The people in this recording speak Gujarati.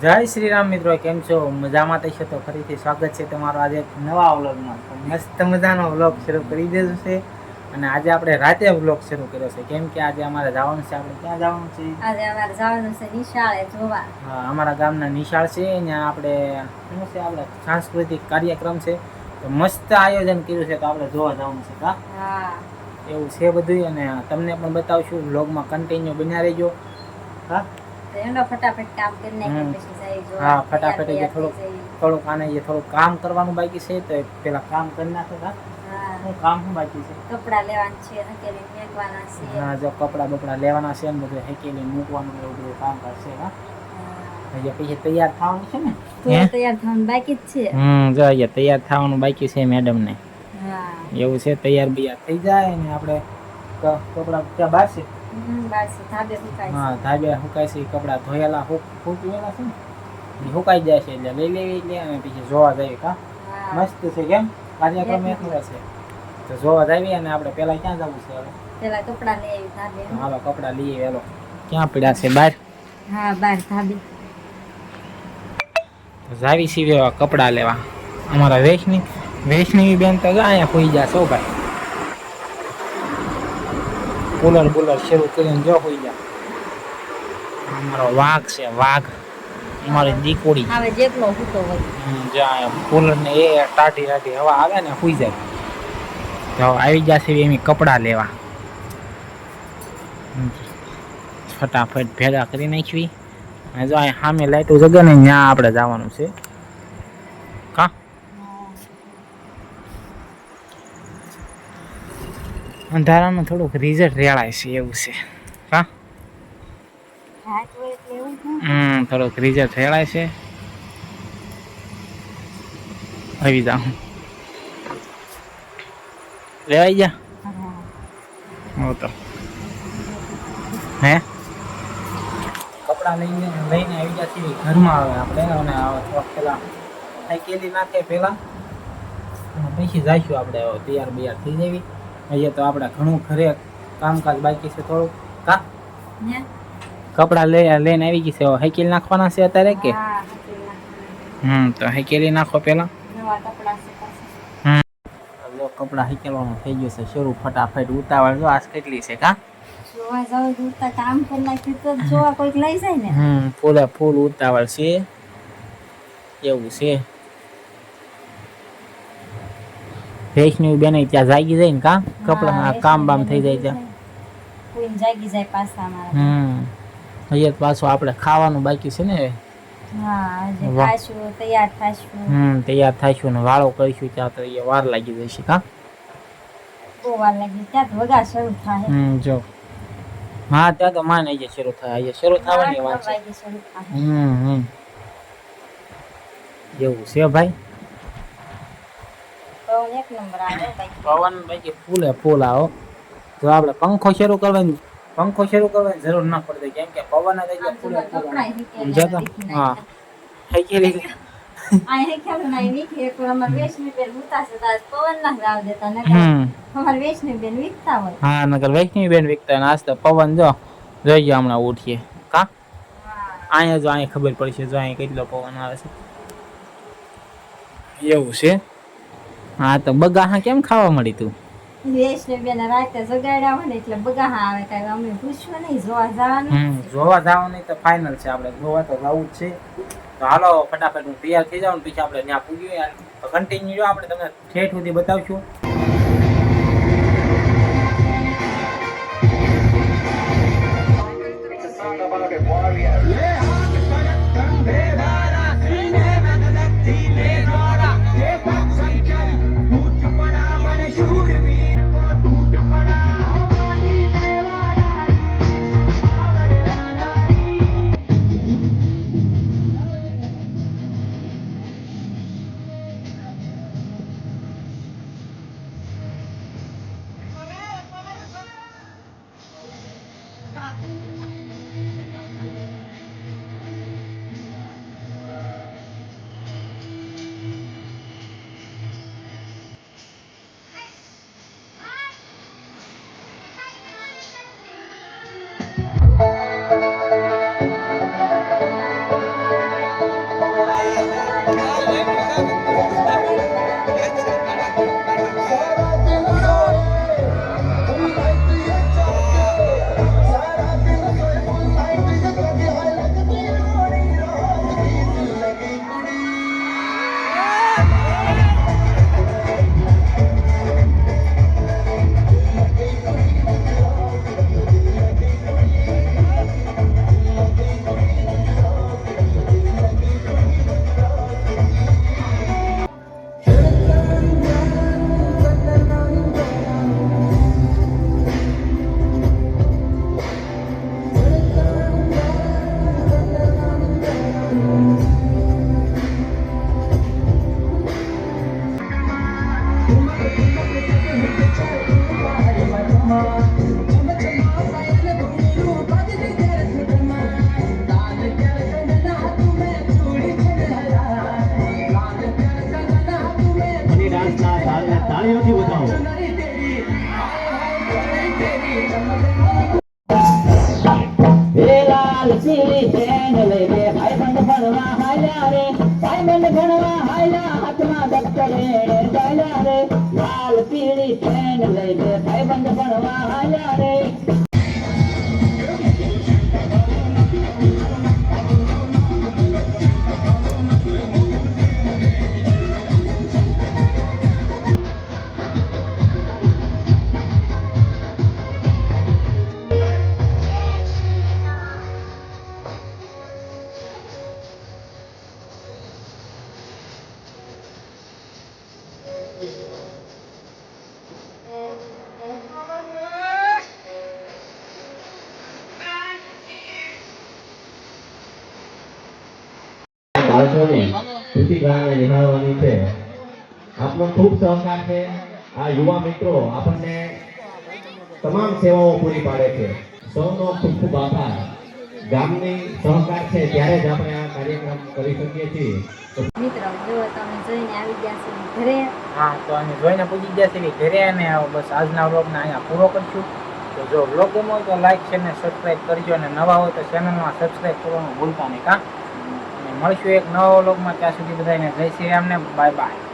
જય શ્રી રામ મિત્રો કેમ છો? મજામાં થઈ છે તો ફરીથી સ્વાગત છે તમારો આજે એક નવા વ્લોગમાં. તો મસ્ત મજાનો વ્લોગ શરૂ કરી દીધો છે. અને આજે આપણે રાતે વ્લોગ શરૂ કર્યો છે. કેમ કે આજે અમારે જવાનું છે આપણે ક્યાં જવાનું છે? આજે અમારે જવાનું છે નિશાળે જોવા. હા, અમારા ગામના નિશાળ છે ત્યાં આપણે શું છે આપણે સાંસ્કૃતિક કાર્યક્રમ છે. તો મસ્ત આયોજન કર્યું છે તો આપણે જોવા જવાનું છે કા? હા. એવું છે બધું અને તમને પણ બતાવશું વ્લોગમાં કન્ટિન્યુ બન્યા રહેજો. હા? તો એનો ફટાફટ કામ કરી નાખીએ હમ. પછી જઈ જોવા હા, ફટાફટ તૈયાર એટલે થોડુંક. તૈયાર થઈ થોડુંક આને જે થોડુંક કામ કરવાનું બાકી છે તો પેલા કામ કરી નાખો કા જઈએ. હા શું કામ શું બાકી છે કપડા લેવાના છે હકેલી મેકવાના છે હા જો કપડા બપડા લેવાના છે ને બધું હેકેલી મૂકવાનું ને એવું બધું કામ કરશે હા હા. હજી પછી તૈયાર થવાનું છે ને થોડું તૈયાર થવાનું બાકી જ છે હમ જો અહીંયા તૈયાર થવાનું બાકી છે મેડમ ને હા એવું છે તૈયાર બિયાર થઈ જાય ને આપણે ક- કપડા ત્યાં બહાર છે? હમ, બસ ધાબે સુકાય છે. હા ધાબે સુકાય છે ઈ કપડા ધોયેલા હુક ફૂકવેલા છે ને? ઈ સુકાઈ જાય છે એટલે લઈ લેવી એટલે અને પછી જોવા જઈએ કા હા. મસ્ત છે કેમ? કાર્યક્રમ એટલો છે. તો જોવા જઈએ અને આપણે પેલા ક્યાં જવું છે હવે? પેલા કપડા લઈ આવી ધાબે. તો હાલો કપડા લઈએ વેલો ક્યાં પડ્યા છે બહાર હા બાર ધાબે. તો જાવી સીવે કપડા લેવા. અમારા વેશની વેશની બેન તો જો અહીંયા હોઈ જા સૌ ભાઈ. કુલર બુલર શરૂ કરીને જો હોઈ જા અમારો વાઘ છે વાઘ. અમારી દીકોડી હવે જેટલો હૂતો હોય. હમ, જો અહીંયા કુલર ને એ ટાઢી ટાઢી હવા આવે ને હોઈ જાય. તો આવી જશે એમ કપડા લેવા. ફટાફટ ભેગા કરી નાખવી અને જો અહીં સામે લાઈટો જગે ને ત્યાં આપણે જવાનું છે કા અંધારામાં થોડુંક રિઝલ્ટ રેળાય છે, એવું છે. જ ને. હમ, થોડુંક રિઝલ્ટ રેળાય છે. આવી જાઉં. લેવાઈ જા. હા. હો તો. હે? કપડાં લઈને લઈને આવી છીએ. ઘરમાં આવે આપણે, અને આવે પેલા કેલી નાખે પેલા પછી જઈશું આપણે તૈયાર બિયાર થઈ જવી અહીંયા તો આપણે ઘણું ઘરે કામકાજ બાકી છે થોડું. કા? કપડાં લઈ લઈને આવી ગઈ છે. હવે નાખવાના છે અત્યારે કે? હકેલી. હમ તો સાયકેલી નાખો પેલા કપડા હાકેલવાનું થઈ ગયું છે. શરૂ ફટાફટ ઉતાવળ. જો આજ કેટલી છે કા? ફૂલ ઉતાવળ છે. એવું છે. વૈષ્ણવી બેન ત્યાં જાગી જાય ને કા? કપડા કામ બામ થઈ જાય ત્યાં. જાગી જાય પાછા હમ. અહીંયા પાછું આપણે ખાવાનું બાકી છે ને. હજી તૈયાર થાશું. હમ તૈયાર થઈશું ને વાળો કરીશું ત્યાં તો એ વાર લાગી જશે કા? બહુ વાર લાગી ત્યાં તો વગા શરૂ થાય. હમ જો. હા ત્યાં તો માને અહીંયા શરૂ થાય શરૂ થવાની વાત છે. હમ. એવું છે ભાઈ? પવન એક નંબર આવે બાકી પવન બાકી ફૂલે ફૂલ આવો તો આપણે પંખો શરૂ કરવાની પંખો શરૂ કરવાની જરૂર ના પડતી કેમ કે પવન જ એટલે ફૂલે ફૂલ. હા. એક તો પવન ના રાવ દેતા હોય. હા નકર વૈષ્ણવી બેન વિકતા ને આજ તો પવન જો જોઈ હમણાં ઉઠીએ. કા? અહીંયા જો અહીંયા ખબર પડશે જો અહીંયા કેટલો પવન આવે છે. એવું છે. હા તો બગાહા કેમ ખાવા મળી તું? રાતે જગાડ્યા હોય ને એટલે બગાહા આવે કાંઈ અમે પૂછવું નહીં જોવા જવાનું જોવા જવાનું તો ફાઇનલ છે આપણે. જોવા તો જવું જ છે. તો હાલો ફટાફટ હું તૈયાર થઈ જાઉં ને પછી આપણે ત્યાં પૂગ્યું તો કન્ટિન્યુ આપણે તમને ઠેઠ સુધી બતાવશું. પીળી પેન લઈ બે. ભાઈબંધ ભણવા હાલ્યા રે ભાઈબંધ ભણવા હાલ્યા હાથમાં દફતરે ચાલ્યા રે લાલ પીળી પેન લઈ બાળકોને ખુશી ગાળાને નિહાળવાની છે. આપનો ખૂબ સહકાર છે. આ યુવા મિત્રો આપણને તમામ સેવાઓ પૂરી પાડે છે. સૌનો ખૂબ ખૂબ આભાર. ગામની સહકાર છે ત્યારે જ આપણે આ કાર્યક્રમ કરી શકીએ છીએ. મિત્રો જો તમે જોઈને આવી ગયા છો ઘરે. હા તો અમે જોઈને પૂછી ગયા છે ઘરે અને બસ આજના વ્લોગને અહીંયા પૂરો કરશું. તો જો વ્લોગ હોય તો લાઈક છે ને સબસ્ક્રાઈબ કરજો. અને નવા હોય તો ચેનલમાં સબસ્ક્રાઈબ કરવાનું ભૂલતા નહીં કાં? મળશું એક નવા વ્લોગમાં. ત્યાં સુધી બધાને જય શ્રી રામને બાય બાય